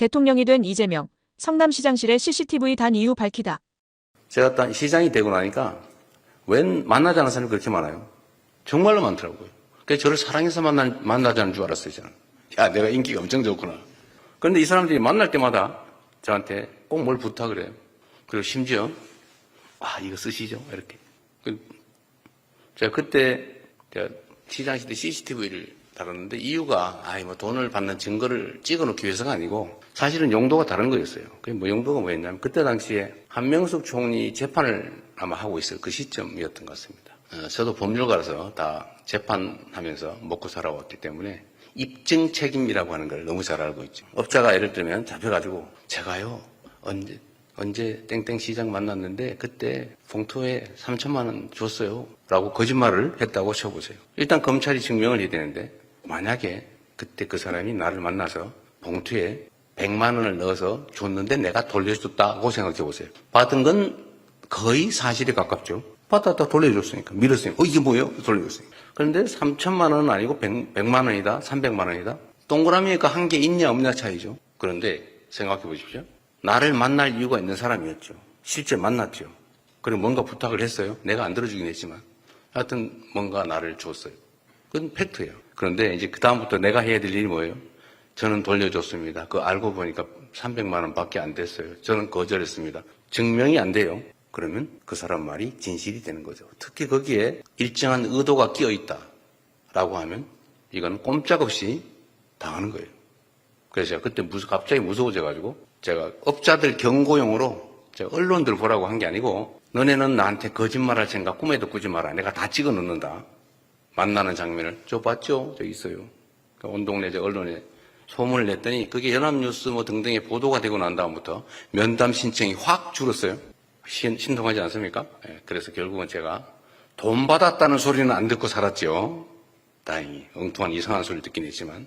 대통령이 된 이재명, 성남시장실의 CCTV 단 이유 밝히다. 제가 딱 시장이 되고 나니까 웬 만나지 않은 사람이 그렇게 많아요. 정말로 많더라고요. 그래서 저를 사랑해서 만나, 만나자는 줄 알았어요, 저는. 야, 내가 인기가 엄청 좋구나. 그런데 이 사람들이 만날 때마다 저한테 꼭 뭘 부탁을 해요. 그리고 심지어, 아, 이거 쓰시죠? 이렇게. 그, 제가 그때 제가 시장시 대 CCTV를 다뤘는데 이유가, 아이, 뭐 돈을 받는 증거를 찍어 놓기 위해서가 아니고 사실은 용도가 다른 거였어요. 그게 뭐 용도가 뭐였냐면 그때 당시에 한명숙 총리 재판을 아마 하고 있을 그 시점이었던 것 같습니다. 어, 저도 법률가라서 다 재판하면서 먹고 살아왔기 때문에 입증 책임이라고 하는 걸 너무 잘 알고 있죠. 업자가 예를 들면 잡혀가지고 제가요 언제 언제 땡땡 시장 만났는데 그때 봉투에 3천만 원 줬어요. 라고 거짓말을 했다고 쳐보세요. 일단 검찰이 증명을 해야 되는데 만약에 그때 그 사람이 나를 만나서 봉투에 100만 원을 넣어서 줬는데 내가 돌려줬다고 생각해 보세요. 받은 건 거의 사실에 가깝죠. 받았다 돌려줬으니까 밀었으니까 어 이게 뭐예요? 돌려줬으니까. 그런데 3천만 원은 아니고 100, 100만 원이다, 300만 원이다. 동그라미가 한 개 있냐 없냐 차이죠. 그런데 생각해 보십시오. 나를 만날 이유가 있는 사람이었죠. 실제 만났죠. 그리고 뭔가 부탁을 했어요. 내가 안 들어주긴 했지만. 하여튼 뭔가 나를 줬어요. 그건 팩트예요. 그런데 이제 그다음부터 내가 해야 될 일이 뭐예요? 저는 돌려줬습니다. 그 알고 보니까 300만 원밖에 안 됐어요. 저는 거절했습니다. 증명이 안 돼요. 그러면 그 사람 말이 진실이 되는 거죠. 특히 거기에 일정한 의도가 끼어 있다라고 하면 이건 꼼짝없이 당하는 거예요. 그래서 제가 그때 무서 갑자기 무서워져가지고 제가 업자들 경고용으로 제가 언론들 보라고 한 게 아니고 너네는 나한테 거짓말할 생각 꿈에도 꾸지 마라. 내가 다 찍어 놓는다. 만나는 장면을 저 봤죠? 저 있어요. 그온 동네 저 언론에 소문을 냈더니 그게 연합뉴스 뭐 등등의 보도가 되고 난 다음부터 면담 신청이 확 줄었어요. 신, 신통하지 않습니까? 예, 그래서 결국은 제가 돈 받았다는 소리는 안 듣고 살았죠. 다행히 엉뚱한 이상한 소리를 듣긴 했지만